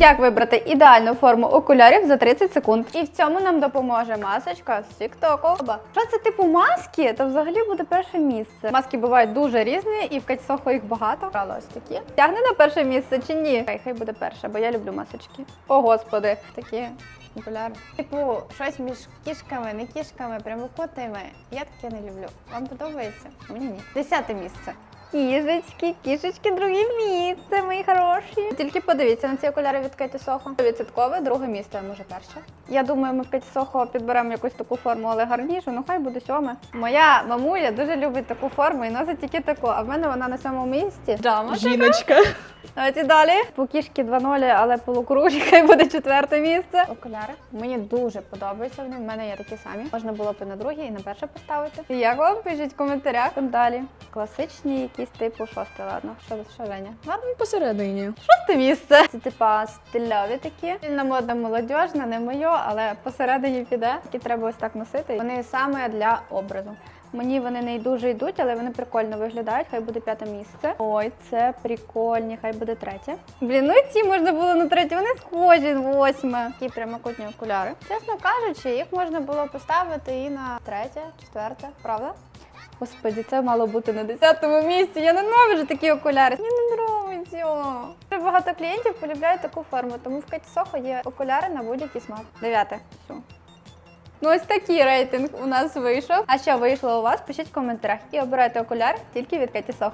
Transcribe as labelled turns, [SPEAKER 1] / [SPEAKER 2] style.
[SPEAKER 1] Як вибрати ідеальну форму окулярів за 30 секунд? І в цьому нам допоможе масочка з Тіктоку. Що це типу маски? То взагалі буде перше місце. Маски бувають дуже різні, і в Катісохо їх багато. Брала ось такі. Тягне на перше місце чи ні? Хай хай буде перше, бо я люблю масочки. О, господи, такі окуляри.
[SPEAKER 2] Типу, щось між кішками, не кішками, прямокутними. Я таке не люблю. Вам подобається? Мені ні. Десяте місце.
[SPEAKER 1] Кішечки, кішечки, друге місце, мої хороші. Тільки подивіться на ці окуляри від Кеті Сохо. Відсоткове, друге місце, а може перше. Я думаю, ми в Кеті Сохо підберемо якусь таку форму, але гарнішу. Ну хай буде сьоме. Моя мамуля дуже любить таку форму і носить тільки таку. А в мене вона на сьомому місці. Джама.
[SPEAKER 3] Жіночка.
[SPEAKER 1] Давайте далі. По кішки 2-0, але полукружі, хай буде четверте місце.
[SPEAKER 2] Окуляри. Мені дуже подобаються вони. В мене є такі самі. Можна було б і на друге, і на перше поставити.
[SPEAKER 1] Як вам пишіть в коментарях далі. Класичні якісь типу шосте, ладно. Що, що Женя?
[SPEAKER 3] Ладно, посередині.
[SPEAKER 1] Шосте місце. Це типа стильові такі. Вільно модна молодіжна, не моє, але посередині піде. Які треба ось так носити. Вони саме для образу. Мені вони не дуже йдуть, але вони прикольно виглядають. Хай буде п'яте місце. Ой, це прикольні, хай буде третє. Блін, ну і ці можна було на третє. Вони схожі восьме. Такі прямокутні окуляри. Чесно кажучи, їх можна було поставити і на третє, четверте, правда? Господі, це мало бути на 10-му місці. Я ненавиджу такі окуляри. Мені не подобається. Дуже багато клієнтів полюбляють таку форму, тому в Кеті Сохо є окуляри на будь-який смак. Дев'яте. Ну ось такий рейтинг у нас вийшов. А що вийшло у вас? Пишіть в коментарях і обирайте окуляр тільки від Кеті Сохо.